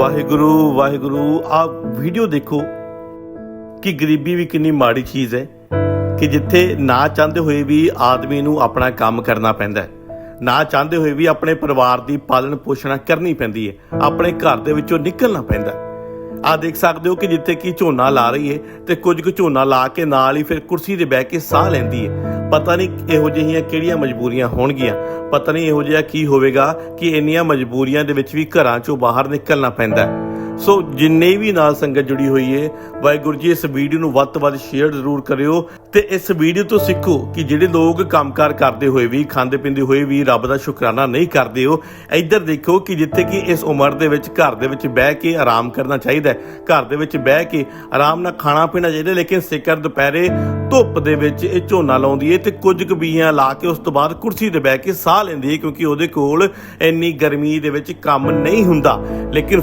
ਵਾਹਿਗੁਰੂ ਵਾਹਿਗੁਰੂ ਆ ਵੀਡੀਓ ਦੇਖੋ ਕਿ ਗਰੀਬੀ ਵੀ ਕਿੰਨੀ ਮਾੜੀ ਚੀਜ਼ ਹੈ ਕਿ ਜਿੱਥੇ ਨਾ ਚਾਹੁੰਦੇ ਹੋਏ ਵੀ ਆਦਮੀ ਨੂੰ ਆਪਣਾ ਕੰਮ ਕਰਨਾ ਪੈਂਦਾ ਹੈ। ਨਾ ਚਾਹੁੰਦੇ ਹੋਏ ਵੀ ਆਪਣੇ ਪਰਿਵਾਰ ਦੀ ਪਾਲਣ ਪੋਸ਼ਣ ਕਰਨੀ ਪੈਂਦੀ ਹੈ। ਆਪਣੇ ਘਰ ਦੇ ਵਿੱਚੋਂ ਨਿਕਲਣਾ ਪੈਂਦਾ ਆ ਦੇਖ ਸਕਦੇ ਹੋ ਕਿ ਜਿੱਥੇ ਕੀ ਝੋਨਾ ਲਾ ਰਹੀ ਹੈ ਤੇ ਕੁਝ ਕੁ ਝੋਨਾ ਲਾ ਕੇ ਨਾਲ ਹੀ ਫਿਰ ਕੁਰਸੀ ਤੇ ਬਹਿ ਕੇ ਸਾਹ ਲੈਂਦੀ ਹੈ। ਪਤਾ ਨਹੀਂ ਇਹੋ ਜਿਹੀਆਂ ਕਿਹੜੀਆਂ ਮਜਬੂਰੀਆਂ ਹੋਣਗੀਆਂ। ਪਤਾ ਨਹੀਂ ਇਹੋ ਜਿਹਾ ਕੀ ਹੋਵੇਗਾ ਕਿ ਇੰਨੀਆਂ ਮਜਬੂਰੀਆਂ ਦੇ ਵਿੱਚ ਵੀ ਘਰਾਂ ਚੋਂ ਬਾਹਰ ਨਿਕਲਣਾ ਪੈਂਦਾ ਹੈ। ਸੋ ਜਿੰਨੇ ਵੀ ਨਾਲ ਸੰਗਤ ਜੁੜੀ ਹੋਈ ਏ, ਵਾਹਿਗੁਰੂ ਜੀ, ਇਸ ਵੀਡੀਓ ਨੂੰ ਵੱਧ ਤੋਂ ਵੱਧ ਸ਼ੇਅਰ ਜ਼ਰੂਰ ਕਰਿਓ ਤੇ ਇਸ ਵੀਡੀਓ ਤੋਂ ਸਿੱਖੋ ਕਿ ਜਿਹੜੇ ਲੋਕ ਕੰਮਕਾਰ ਕਰਦੇ ਹੋਏ ਵੀ, ਖਾਂਦੇ ਪੀਂਦੇ ਹੋਏ ਵੀ ਰੱਬ ਦਾ ਸ਼ੁਕਰਾਨਾ ਨਹੀਂ ਕਰਦੇ ਹੋ ਇੱਧਰ ਦੇਖੋ ਕਿ ਜਿੱਥੇ ਕਿ ਇਸ ਉਮਰ ਦੇ ਵਿੱਚ ਘਰ ਦੇ ਵਿੱਚ ਬਹਿ ਕੇ ਆਰਾਮ ਕਰਨਾ ਚਾਹੀਦਾ ਹੈ। ਘਰ ਦੇ ਵਿੱਚ ਬਹਿ ਕੇ ਆਰਾਮ ਨਾਲ ਖਾਣਾ ਪੀਣਾ ਚਾਹੀਦਾ, ਲੇਕਿਨ ਸਿਕਰ ਦੁਪਹਿਰੇ ਧੁੱਪ ਦੇ ਵਿੱਚ ਇਹ ਝੋਨਾ ਲਾਉਂਦੀ ਏ ਤੇ ਕੁਝ ਕੁ ਲਾ ਕੇ ਉਸ ਤੋਂ ਬਾਅਦ ਕੁਰਸੀ ਤੇ ਬਹਿ ਕੇ ਸਾਹ ਲੈਂਦੀ ਏ ਕਿਉਂਕਿ ਉਹਦੇ ਕੋਲ ਇੰਨੀ ਗਰਮੀ ਦੇ ਵਿੱਚ ਕੰਮ ਨਹੀਂ ਹੁੰਦਾ। ਲੇਕਿਨ